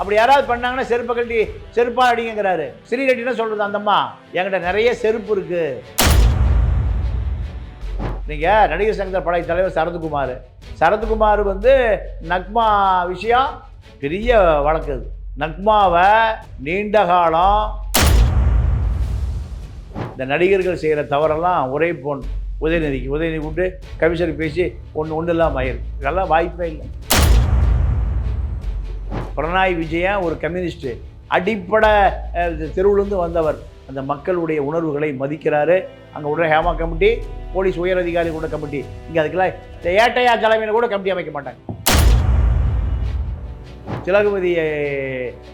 அப்படி யாராவது பண்ணாங்கன்னா செருப்பை கட்டி செருப்பா அடிங்கிறாரு ஸ்ரீரெட்டினா சொல்றது அந்த என்கிட்ட நிறைய செருப்பு இருக்கு. நீங்க நடிகர் சங்கர் படை தலைவர் சரத்குமார். சரத்குமார் வந்து நக்மா விஷயம் பெரிய வழக்கு அது. நக்மாவை நீண்ட காலம் இந்த நடிகர்கள் செய்கிற தவறெல்லாம் ஒரே போன் உதயநிதிக்கு உதயநிதி கூப்பிட்டு கமிஷனர் பேசி ஒன்று ஒன்றும் இல்லாமல் ஆயிருக்கு இதெல்லாம் வாய்ப்பே இல்லை. பிரணாய் விஜயன் ஒரு கம்யூனிஸ்ட்டு அடிப்படை அஹ், தெருவுலேருந்து வந்தவர். அந்த மக்களுடைய உணர்வுகளை மதிக்கிறாரு. அங்கே உடனே ஹேமா கமிட்டி போலீஸ் உயர் அதிகாரி கூட கமிட்டி. இங்கே அதுக்கெல்லாம் இந்த ஏட்டையா தலைமையில் கூட கமிட்டி அமைக்க மாட்டாங்க. திலகவதி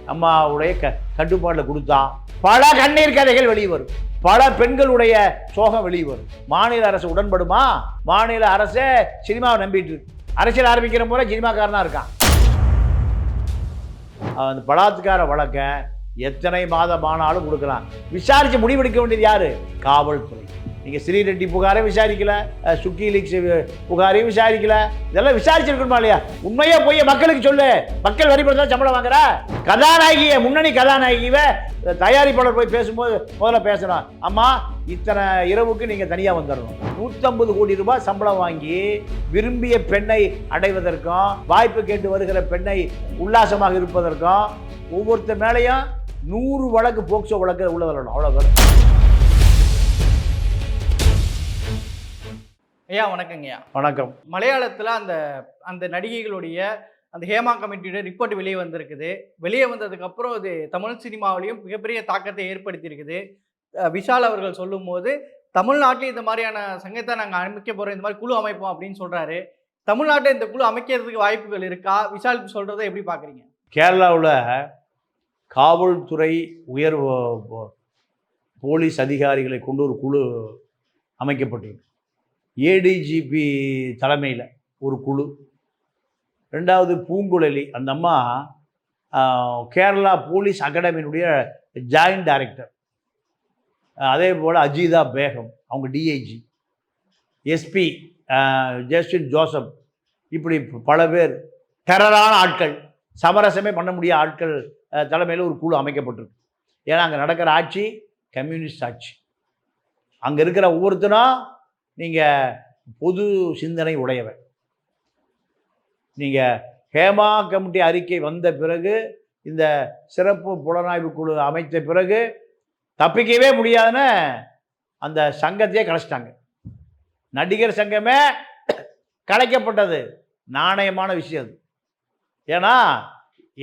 அம்மாவுடைய க கட்டுப்பாட்டில் கொடுத்தா பல கண்ணீர் கதைகள் வெளியே வரும் பல பெண்களுடைய சோகம் வெளியே வரும் மாநில அரசு உடன்படுமா? மாநில அரசே சினிமாவை நம்பிட்டு இருக்கு. அரசியல் ஆரம்பிக்கிற முறை சினிமாக்காரனாக இருக்கான். அந்த பலாத்கார வழக்கை எத்தனை மாதம் ஆனாலும் கொடுக்கலாம். விசாரித்து முடிவெடுக்க வேண்டியது யார்? காவல்துறை. நீங்கள் ஸ்ரீரெட்டி புகாரை விசாரிக்கல சுக்கி லீக்ஸ் புகாரையும் விசாரிக்கல இதெல்லாம் விசாரிச்சிருக்கணுமா இல்லையா? உண்மையா போய் மக்களுக்கு சொல்லு. மக்கள் வரிபடுத்தா சம்பளம் வாங்குறா. கதாநாயகிய முன்னணி கதாநாயகிவை தயாரிப்பாளர் போய் பேசும்போது முதல்ல பேசணும் அம்மா இத்தனை இரவுக்கு நீங்கள் தனியாக வந்துடணும் நூற்றம்பது கோடி ரூபாய் சம்பளம் வாங்கி விரும்பிய பெண்ணை அடைவதற்கும் வாய்ப்பு கேட்டு வருகிற பெண்ணை உல்லாசமாக இருப்பதற்கும் ஒவ்வொருத்தர் மேலேயும் நூறு வழக்கு போக்சோ வழக்கு உள்ள வரணும். அவ்வளோ வரும் ஐயா வணக்கங்கய்யா வணக்கம். மலையாளத்தில் அந்த அந்த நடிகைகளுடைய அந்த ஹேமா கமிட்டியோட ரிப்போர்ட் வெளியே வந்திருக்குது. வெளியே வந்ததுக்கு அப்புறம் அது தமிழ் சினிமாவிலையும் மிகப்பெரிய தாக்கத்தை ஏற்படுத்தியிருக்குது. விஷால் அவர்கள் சொல்லும்போது தமிழ்நாட்டில் இந்த மாதிரியான சங்கத்தை நாங்கள் அமைக்க போகிறோம் இந்த மாதிரி குழு அமைப்போம் அப்படின்னு சொல்றாரு. தமிழ்நாட்டில் இந்த குழு அமைக்கிறதுக்கு வாய்ப்புகள் இருக்கா? விஷால் சொல்றதை எப்படி பார்க்குறீங்க கேரளாவில் காவல்துறை உயர் போலீஸ் அதிகாரிகளை கொண்டு ஒரு குழு அமைக்கப்பட்டிருக்கு. ஏடிஜிபி தலைமையில் ஒரு குழு. ரெண்டாவது பூங்குழலி. அந்த அம்மா கேரளா போலீஸ் அகாடமியினுடைய ஜாயின்ட் டைரக்டர். அதே போல் அஜிதா பேகம் அவங்க டிஐஜி எஸ்பி ஜஸ்டின் ஜோசப். இப்படி பல பேர். டெரரான ஆட்கள். சமரசமே பண்ண முடியாத ஆட்கள் தலைமையில் ஒரு குழு அமைக்கப்பட்டிருக்கு. ஏன்னா அங்கே நடக்கிற ஆட்சி கம்யூனிஸ்ட் ஆட்சி. அங்கே இருக்கிற ஒவ்வொருத்தனும் நீங்கள் பொது சிந்தனை உடையவர். நீங்கள் ஹேமா கமிட்டி அறிக்கை வந்த பிறகு இந்த சிறப்பு புலனாய்வு குழு அமைத்த பிறகு தப்பிக்கவே முடியாதுன்னு அந்த சங்கத்தையே கலைச்சிட்டாங்க. நடிகர் சங்கமே கலைக்கப்பட்டது. நாணயமான விஷயம் அது. ஏன்னா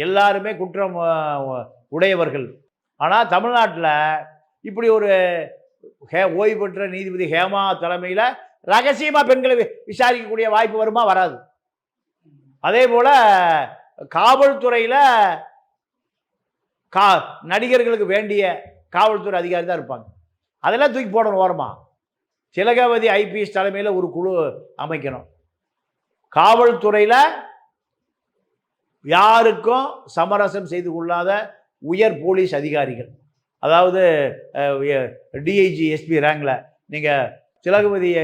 எல்லாருமே குற்றம் உடையவர்கள். ஆனால் தமிழ்நாட்டில் இப்படி ஒரு ஹே ஓய்வு பெற்ற நீதிபதி ஹேமா தலைமையில் ரகசியமாக பெண்களை விசாரிக்கக்கூடிய வாய்ப்பு வருமா வராது. அதே போல் காவல்துறையில் கா நடிகர்களுக்கு வேண்டிய காவல்துறை அதிகாரி தான் இருப்பாங்க. அதெல்லாம் தூக்கி போடணும் ஓரமாக திலகவதி ஐபிஎஸ் தலைமையில் ஒரு குழு அமைக்கணும். காவல்துறையில் யாருக்கும் சமரசம் செய்து கொள்ளாத உயர் போலீஸ் அதிகாரிகள். அதாவது டிஐஜி எஸ்பி ரேங்கில் நீங்கள் திலகவதி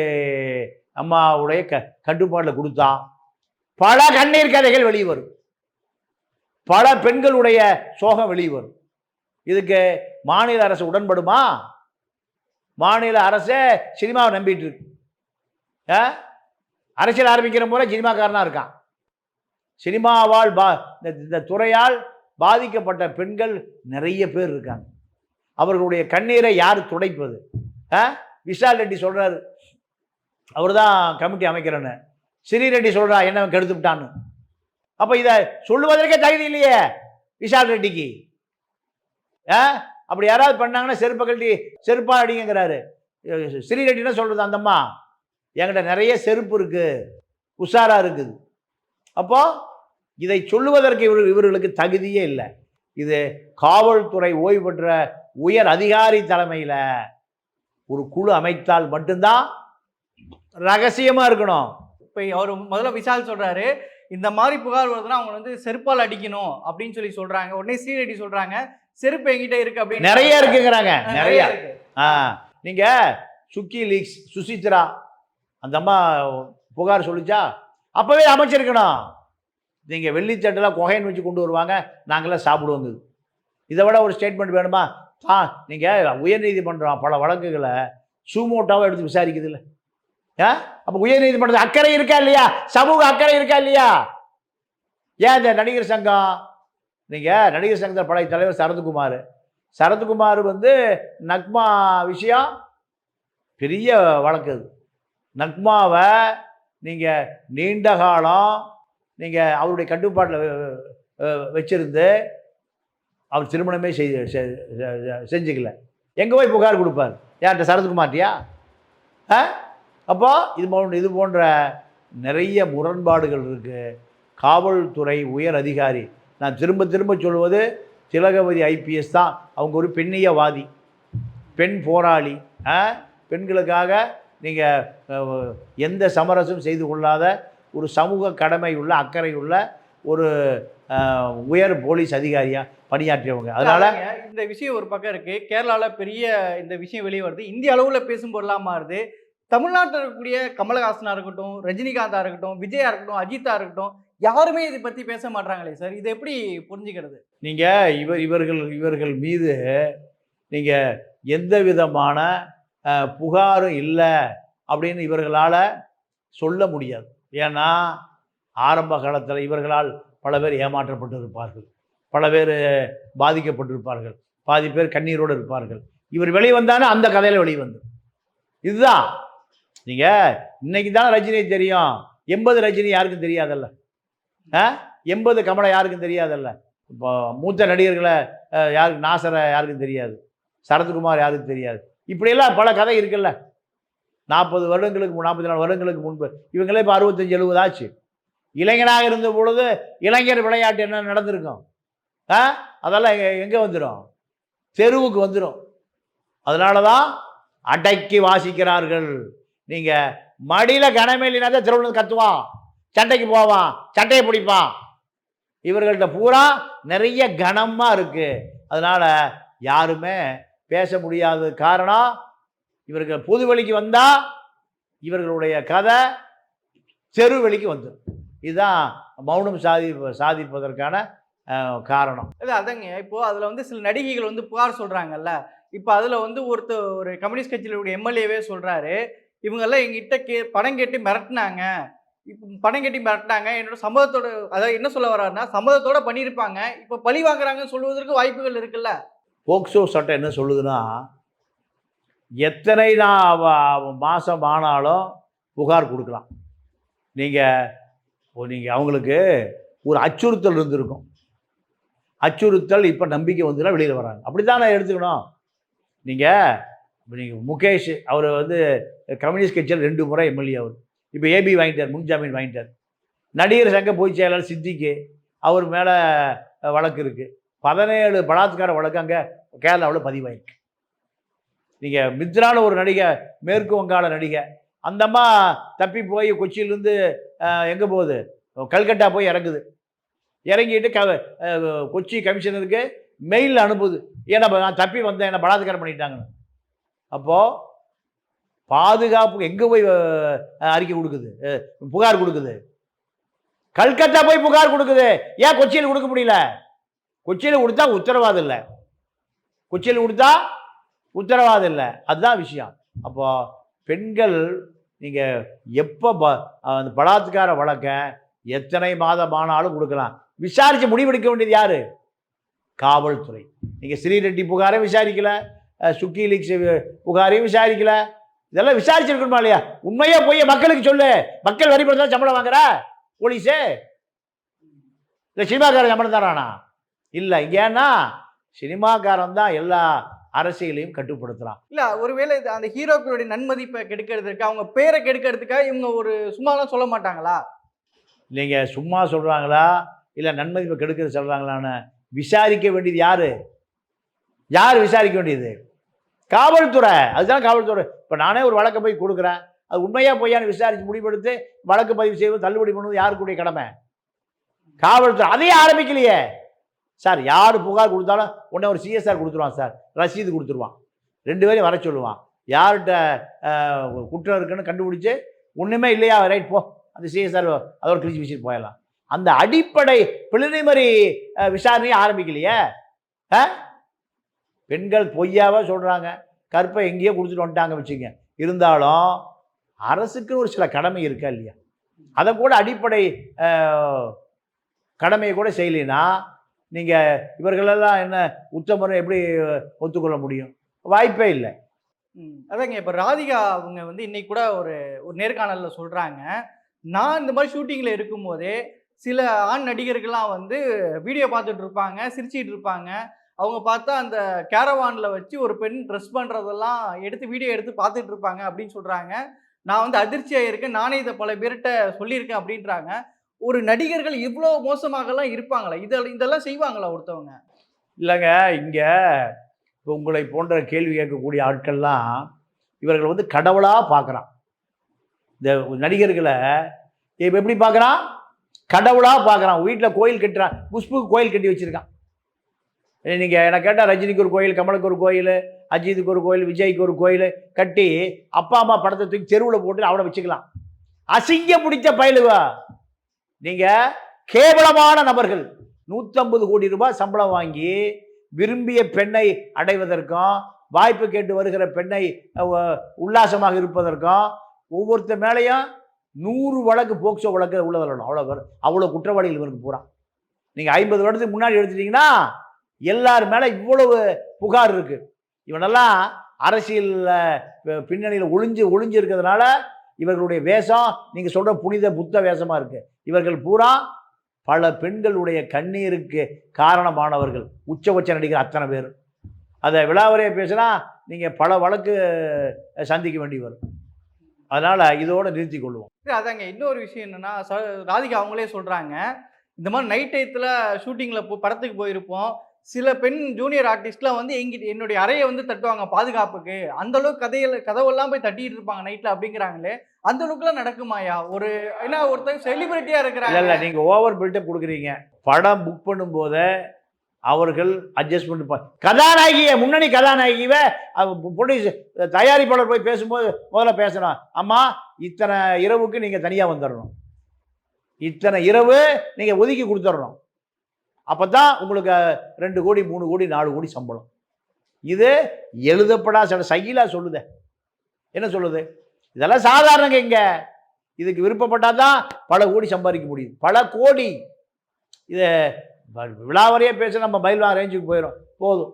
அம்மாவுடைய க கட்டுப்பாட்டில் கொடுத்தா பல கண்ணீர் கதைகள் வெளியே வரும் பல பெண்களுடைய சோகம் வெளியே வரும் இதுக்கு மாநில அரசு உடன்படுமா? மாநில அரசே சினிமாவை நம்பிட்டு இருக்கு. ஆ? அரசியல் ஆரம்பிக்கிற முறை சினிமாக்காரனாக இருக்கான். சினிமாவால் பா இந்த- இந்த துறையால் பாதிக்கப்பட்ட பெண்கள் நிறைய பேர் இருக்காங்க. அவர்களுடைய கண்ணீரை யார் துடைப்பது? ஆ? விஷால் ரெட்டி சொல்கிறாரு அவர் தான் கமிட்டி அமைக்கிறேன்னு. ஸ்ரீ ரெட்டி சொல்கிறா என்ன கெடுத்து விட்டான்னு? அப்போ இதை சொல்லுவதற்கே தகுதி இல்லையே விஷால் ரெட்டிக்கு. ஆ? அப்படி யாராவது பண்ணாங்கன்னா செருப்பை கழட்டி செருப்பா அடிங்கிறாரு ஸ்ரீ ரெட்டினா சொல்கிறது அந்தம்மா என்கிட்ட நிறைய செருப்பு இருக்குது உஷாராக இருக்குது. அப்போது இதை சொல்லுவதற்கு இவர் இவர்களுக்கு தகுதியே இல்லை. இது காவல்துறை ஓய்வு பெற்ற உயர் அதிகாரி தலைமையில் ஒரு குழு அமைத்தால் மட்டும்தான் ரகசியமா இருக்கணும். இப்போ அவர் முதல்ல விஷால் சொல்றாரு இந்த மாதிரி புகார் வருதுன்னா அவங்க வந்து செருப்பால் அடிக்கணும் அப்படின்னு சொல்லி சொல்றாங்க. உடனே ஸ்ரீரெட்டி சொல்றாங்க செருப்பு என்கிட்ட இருக்கு அப்படின்னு நிறைய இருக்குங்கிறாங்க நிறைய. ஆ நீங்க சுக்கி லீக்ஸ் சுசித்ரா அந்த அம்மா புகார் சொல்லிச்சா? அப்பவே அமைச்சிருக்கணும். நீங்கள் வெள்ளித்தட்டில் குகைன்னு வச்சு கொண்டு வருவாங்க நாங்களாம் சாப்பிடுவோங்க இதை விட ஒரு ஸ்டேட்மெண்ட் வேணுமா? ஆ நீங்கள் உயர்நீதிமன்றம் பல வழக்குகளை சூமோட்டாவாக எடுத்து விசாரிக்குது இல்லை ஆ அப்போ உயர்நீதிமன்றத்தில் அக்கறை இருக்கா இல்லையா? சமூக அக்கறை இருக்கா இல்லையா? ஏன் இந்த நடிகர் சங்கம்? நீங்கள் நடிகர் சங்கத்தில் பழைய தலைவர் சரத்குமார். சரத்குமார் வந்து நக்மா விஷயம் பெரிய வழக்கு அது. நக்மாவை நீங்கள் நீண்ட காலம் நீங்கள் அவருடைய கட்டுப்பாட்டில் வச்சிருந்து அவர் திருமணமே செய்து செ- செஞ்சுக்கல. எங்கே போய் புகார் கொடுப்பார்? யார்கிட்ட சரத்குமார்ட்டியா ஆ? அப்போ இது போன்ற இது போன்ற நிறைய முரண்பாடுகள் இருக்குது காவல்துறை உயர் அதிகாரி நான் திரும்ப திரும்ப சொல்வது திலகவதி ஐபிஎஸ் தான் அவங்க ஒரு பெண்ணியவாதி. பெண் போராளி. ஆ? பெண்களுக்காக நீங்கள் எந்த சமரசம் செய்து கொள்ளாத ஒரு சமூக கடமை உள்ள அக்கறை உள்ள ஒரு உயர் போலீஸ் அதிகாரியாக பணியாற்றியவங்க. அதனால் இந்த விஷயம் ஒரு பக்கம் இருக்கு. கேரளால பெரிய இந்த விஷயம் வெளியே வருது. இந்திய அளவுல பேசும் பொருளா மாறுது. தமிழ்நாட்டில் இருக்கக்கூடிய கமலஹாசனா இருக்கட்டும் ரஜினிகாந்தா இருக்கட்டும் விஜயா இருக்கட்டும் அஜித்தா இருக்கட்டும் யாருமே இதை பத்தி பேச மாட்டாங்களே சார்? இதை எப்படி புரிஞ்சுக்கிறது? நீங்கள் இவர் இவர்கள் இவர்கள் மீது நீங்கள் எந்த விதமான புகாரும் இல்லை அப்படின்னு இவர்களால் சொல்ல முடியாது. ஏன்னா ஆரம்ப காலத்தில் இவர்களால் பல பேர் ஏமாற்றப்பட்டு இருப்பார்கள் பல பேர் பாதிக்கப்பட்டிருப்பார்கள். பாதி பேர் கண்ணீரோடு இருப்பார்கள். இவர் வெளியே வந்தானே அந்த கதையில் வெளியே வந்து இதுதான். நீங்கள் இன்னைக்கு தான் ரஜினி தெரியும். எண்பது ரஜினி யாருக்கும் தெரியாதல்ல. ஆ? எண்பது கமலை யாருக்கும் தெரியாதல்ல. இப்போ மூத்த நடிகர்களை யாருக்கு நாசரை யாருக்கும் தெரியாது. சரத்குமார் யாருக்கும் தெரியாது. இப்படியெல்லாம் பல கதை இருக்குல்ல. நாற்பது வருடங்களுக்கு நாற்பத்தி நாலு வருடங்களுக்கு முன்பு இவங்களே இப்போ அறுபத்தஞ்சு எழுபது ஆச்சு. இளைஞனாக இருந்த பொழுது இளைஞர் விளையாட்டு என்ன நடந்திருக்கும்? ஆ? அதெல்லாம் எங்கே வந்துடும் தெருவுக்கு வந்துடும் அதனால தான் அடக்கி வாசிக்கிறார்கள். நீங்கள் மடியில் கனமேலினா தான் தெருவில் கத்துவான். சண்டைக்கு போவான். சண்டையை பிடிப்பான். இவர்கள்ட்ட பூரா நிறைய கனமாக இருக்குது அதனால் யாருமே பேச முடியாத காரணம் இவர்கள் பொது வழிக்கு வந்தால் இவர்களுடைய கதை தெரு வெளிக்கு வந்துடும் இதுதான் மௌனம் சாதி சாதிப்பதற்கான காரணம். அது அதங்க. இப்போ அதுல வந்து சில நடிகைகள் வந்து புகார் சொல்றாங்கல்ல. இப்போ அதுல வந்து ஒருத்தர் ஒரு கம்யூனிஸ்ட் கட்சியிலுடைய எம்எல்ஏவே சொல்றாரு. இவங்கெல்லாம் எங்கிட்ட கே பணம் கேட்டு மிரட்டினாங்க. இப்போ பணம் கட்டி மிரட்டினாங்க. என்னோட சம்மதத்தோட அதாவது என்ன சொல்ல வர்றாருன்னா சம்மதத்தோட பண்ணியிருப்பாங்க. இப்போ பழி வாங்குறாங்கன்னு சொல்லுவதற்கு வாய்ப்புகள் இருக்குல்ல. போக்சோ சட்டம் என்ன சொல்லுதுன்னா எத்தனை நான் மாதம் ஆனாலும் புகார் கொடுக்கலாம். நீங்கள் நீங்கள் அவங்களுக்கு ஒரு அச்சுறுத்தல் இருந்திருக்கும். அச்சுறுத்தல் இப்போ நம்பிக்கை வந்துன்னா வெளியில் வராங்க. அப்படி தான் நான் எடுத்துக்கணும்? நீங்கள் இப்போ நீங்கள் முகேஷ் அவர் வந்து கம்யூனிஸ்ட் கட்சியில் ரெண்டு முறை எம்எல்ஏ அவர். இப்போ ஏபி வாங்கிட்டார் முன்ஜாமீன் வாங்கிட்டார். நடிகர் சங்க பொதுச் செயலாளர் சித்திக்கு அவர் மேலே வழக்கு இருக்குது பதினேழு பலாத்கார வழக்கு அங்கே கேரளாவில் பதிவாயிருக்கு. நீங்கள் மித்ரான ஒரு நடிகை மேற்கு வங்காள நடிகை அந்த அம்மா தப்பி போய் கொச்சியிலேருந்து எங்கே போகுது? கல்கட்டா போய் இறங்குது. இறங்கிட்டு க கொச்சி கமிஷனருக்கு மெயில் அனுப்புது. ஏன்னா நான் தப்பி வந்தேன் என்னை பலாத்காரம் பண்ணிட்டாங்கன்னு. அப்போது பாதுகாப்பு எங்கே போய் அறிக்கை கொடுக்குது? புகார் கொடுக்குது. கல்கத்தா போய் புகார் கொடுக்குது. ஏன் கொச்சியில் கொடுக்க முடியல? கொச்சியில் கொடுத்தா உத்தரவாதம் இல்லை. கொச்சியில் கொடுத்தா உத்தரவாதம் இல்லை. அதுதான் விஷயம். அப்போது பெண்கள் நீங்கள் எப்போ ப அந்த பலாத்கார வழக்கை எத்தனை மாதம் ஆனாலும் கொடுக்கலாம். விசாரித்து முடிவெடுக்க வேண்டியது யார்? காவல்துறை. நீங்கள் ஸ்ரீரெட்டி புகாரையும் விசாரிக்கல சுக்கி லீக்ஸ் புகாரையும் விசாரிக்கல. இதெல்லாம் விசாரிச்சிருக்கணுமா இல்லையா? உண்மையாக போய் மக்களுக்கு சொல்லு. மக்கள் வரிபடுத்தா சம்பளம் வாங்குற? போலீஸு. இல்லை சினிமாக்காரன் சம்பளம் தரானா இல்லை ஏன்னா சினிமாக்காரன் தான் எல்லா அரசியலையும் கட்டுப்படுத்துகிறான் இல்ல ஒருவேளை அந்த ஹீரோக்களுடைய நன்மதிப்பை கெடுக்கிறதுக்கு அவங்க பேரை கெடுக்கிறதுக்காக இவங்க ஒரு சும்மாலாம் சொல்ல மாட்டாங்களா? நீங்கள் சும்மா சொல்கிறாங்களா இல்லை நன்மதிப்பை கெடுக்கிறது சொல்கிறாங்களான்னு விசாரிக்க வேண்டியது யார்? யார் விசாரிக்க வேண்டியது? காவல்துறை. அதுதான் காவல்துறை. இப்போ நானே ஒரு வழக்கை போய் கொடுக்குறேன். அது உண்மையாக பொய்யான்னு விசாரித்து முடிவெடுத்து வழக்கு பதிவு செய்வது தள்ளுபடி பண்ணுவது யாருக்குடைய கடமை? காவல்துறை. அதையே ஆரம்பிக்கலையே. சார் யார் புகார் கொடுத்தாலும் உடனே ஒரு சிஎஸ்ஆர் கொடுத்துருவான் சார். ரசீது கொடுத்துருவான். ரெண்டு பேரையும் வர சொல்லுவான். யார்கிட்ட குற்றம் இருக்குன்னு கண்டுபிடிச்சி ஒன்றுமே இல்லையா? ரைட் போ. அந்த சிஎஸ்ஆர் அதோட கிழிச்சு வச்சுட்டு போயிடலாம். அந்த அடிப்படை பிலிமினரி விசாரணையை ஆரம்பிக்கலையே. ஆ? பெண்கள் பொய்யாவே சொல்கிறாங்க கற்பை எங்கேயோ கொடுத்துட்டு வந்துட்டாங்க வச்சுங்க இருந்தாலும் அரசுக்கு ஒரு சில கடமை இருக்கா இல்லையா? அதை கூட அடிப்படை கடமையை கூட செய்யலைன்னா நீங்கள் இவர்களெல்லாம் என்ன உச்சமுறை எப்படி ஒத்துக்கொள்ள முடியும்? வாய்ப்பே இல்லை. அதாங்க இப்போ ராதிகா அவங்க வந்து இன்னைக்கு கூட ஒரு ஒரு நேர்காணலில் சொல்கிறாங்க நான் இந்த மாதிரி ஷூட்டிங்கில் இருக்கும்போதே சில ஆண் நடிகர்கள்லாம் வந்து வீடியோ பார்த்துட்டு இருப்பாங்க சிரிச்சிட்டு இருப்பாங்க. அவங்க பார்த்தா அந்த கேரவானில் வச்சு ஒரு பெண் ட்ரெஸ் பண்ணுறதெல்லாம் எடுத்து வீடியோ எடுத்து பார்த்துட்டு இருப்பாங்க அப்படின்னு சொல்கிறாங்க நான் வந்து அதிர்ச்சியாக இருக்கேன். நானே இதை பல பேர்கிட்ட சொல்லியிருக்கேன் அப்படின்றாங்க. ஒரு நடிகர்கள் இவ்வளோ மோசமாகலாம் இருப்பாங்களா? இதெல்லாம் இதெல்லாம் செய்வாங்களா ஒருத்தவங்க? இல்லைங்க இங்கே இப்போ உங்களை போன்ற கேள்வி கேட்கக்கூடிய ஆட்கள்லாம் இவர்கள் வந்து கடவுளாக பார்க்குறான் இந்த நடிகர்களை இப்போ எப்படி பார்க்குறான் கடவுளாக பார்க்குறான் வீட்டில் கோயில் கட்டுறான். குஷ்புக்கு கோயில் கட்டி வச்சுருக்கான். நீங்கள் என்ன கேட்டால் ரஜினிக்கு ஒரு கோயில் கமலுக்கு ஒரு கோயில் அஜித்துக்கு ஒரு கோயில் விஜய்க்கு ஒரு கோயில் கட்டி அப்பா அம்மா படத்தை தூக்கி தெருவில் போட்டு அவனை வச்சுக்கலாம். அசிங்க பிடிச்ச பயலுவா. நீங்கள் கேவலமான நபர்கள். நூற்றம்பது கோடி ரூபாய் சம்பளம் வாங்கி விரும்பிய பெண்ணை அடைவதற்கும் வாய்ப்பு கேட்டு வருகிற பெண்ணை உல்லாசமாக இருப்பதற்கும் ஒவ்வொருத்த மேலேயும் நூறு வழக்கு போக்சோ வழக்கு உள்ள வரணும். அவ்வளோ வரும் அவ்வளோ குற்றவாளிகள் இவருக்கு பூரா நீங்கள் ஐம்பது வருடத்துக்கு முன்னாடி எடுத்துட்டீங்கன்னா எல்லார் மேலே இவ்வளவு புகார் இருக்குது இவனெல்லாம் அரசியலில் பின்னணியில் ஒளிஞ்சு ஒளிஞ்சு இருக்கிறதுனால இவர்களுடைய வேஷம் நீங்கள் சொல்கிற புனித புத்த வேஷமாக இருக்குது இவர்கள் பூரா பல பெண்களுடைய கண்ணீருக்கு காரணமானவர்கள். உச்சபட்ச நடிகர் அத்தனை பேர். அதை விழாவரையை பேசினா நீங்கள் பல வழக்கு சந்திக்க வேண்டி வரும். அதனால் இதோடு நிறுத்தி கொள்வோம். சரி, அதாங்க. இன்னொரு விஷயம் என்னென்னா ச- ராதிகா அவங்களே சொல்கிறாங்க இந்த மாதிரி நைட் டயத்தில் ஷூட்டிங்கில் போ படத்துக்கு போயிருப்போம். சில பெண் ஜூனியர் ஆர்டிஸ்ட்லாம் வந்து எங்கிட்ட என்னுடைய அறையை வந்து தட்டுவாங்க பாதுகாப்புக்கு. அந்த அளவுக்கு கதையில கதவெல்லாம் போய் தட்டிட்டு இருப்பாங்க நைட்ல அப்படிங்கிறாங்களே அந்த அளவுக்குலாம் நடக்குமாயா ஒரு ஏன்னா ஒருத்தர் செலிபிரிட்டியா இருக்கிறாங்க. இல்லை நீங்கள் ஓவர் பில்டப் கொடுக்குறீங்க. படம் புக் பண்ணும்போத அவர்கள் அட்ஜஸ்ட்மெண்ட் கதாநாயகிய கதாநாயகியை முன்னணி கதாநாயகிவை பொண்ணு தயாரிப்பாளர் போய் பேசும்போது முதல்ல பேசணும் அம்மா இத்தனை இரவுக்கு நீங்கள் தனியாக வந்துடணும் இத்தனை இரவு நீங்கள் ஒதுக்கி கொடுத்துடணும் அப்போ தான் உங்களுக்கு ரெண்டு கோடி மூணு கோடி நாலு கோடி சம்பளம். இது எழுதப்படா சில சைலாக சொல்லுத. என்ன சொல்லுது? இதெல்லாம் சாதாரணங்க இங்கே. இதுக்கு விருப்பப்பட்டால் தான் பல கோடி சம்பாதிக்க முடியும் பல கோடி. இதை விழாவறையே பேச நம்ம பயில்வா ரேஞ்சுக்கு போயிடும் போதும்.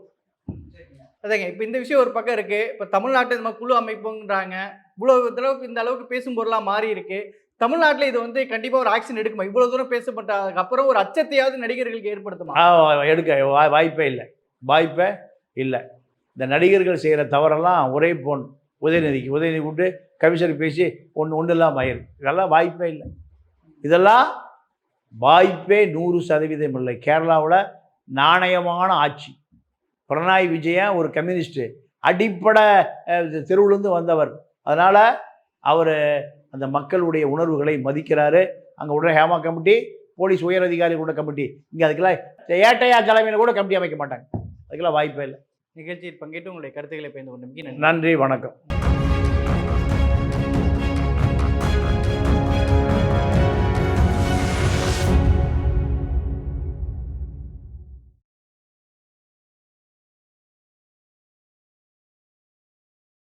அதாங்க இப்போ இந்த விஷயம் ஒரு பக்கம் இருக்குது இப்போ தமிழ்நாட்டு நம்ம குழு அமைப்புங்கிறாங்க இவ்வளோ தடவை இந்த அளவுக்கு பேசும் பொருளாக மாறி இருக்கு தமிழ்நாட்டில் இது வந்து கண்டிப்பாக ஒரு ஆக்ஷன் எடுக்குமா? இவ்வளோ தூரம் பேசப்பட்டதுக்கு அப்புறம் ஒரு அச்சத்தையாவது நடிகர்களுக்கு ஏற்படுத்துமா? எடுக்க வாய்ப்பே இல்லை. வாய்ப்பே இல்லை. இந்த நடிகர்கள் செய்கிற தவறெல்லாம் ஒரே போன். உதயநிதிக்கு உதயநிதி விட்டு கமிஷனர் பேசி ஒன்று ஒன்று இல்லாமல் ஆயிரும். இதெல்லாம் வாய்ப்பே இல்லை. இதெல்லாம் வாய்ப்பே நூறு சதவீதம் இல்லை. கேரளாவில் நாணயமான ஆட்சி. பிரணாய் விஜயன் ஒரு கம்யூனிஸ்ட்டு. அடிப்படை தெருவிலேருந்து தெருவுலேருந்து வந்தவர். அதனால் அவர் அந்த மக்களுடைய உணர்வுகளை மதிக்கிறாரு. அங்கே உடனே ஹேமா கமிட்டி போலீஸ் உயர் அதிகாரி கூட கமிட்டி. இங்கே அதுக்கெல்லாம் ஏட்டையா தலைமையில் கூட கமிட்டி அமைக்க மாட்டாங்க. அதுக்கெல்லாம் வாய்ப்பே இல்லை. நிகழ்ச்சியில் பங்கேற்று உங்களுடைய கருத்துக்களை பயந்து கொண்டு நன்றி வணக்கம்.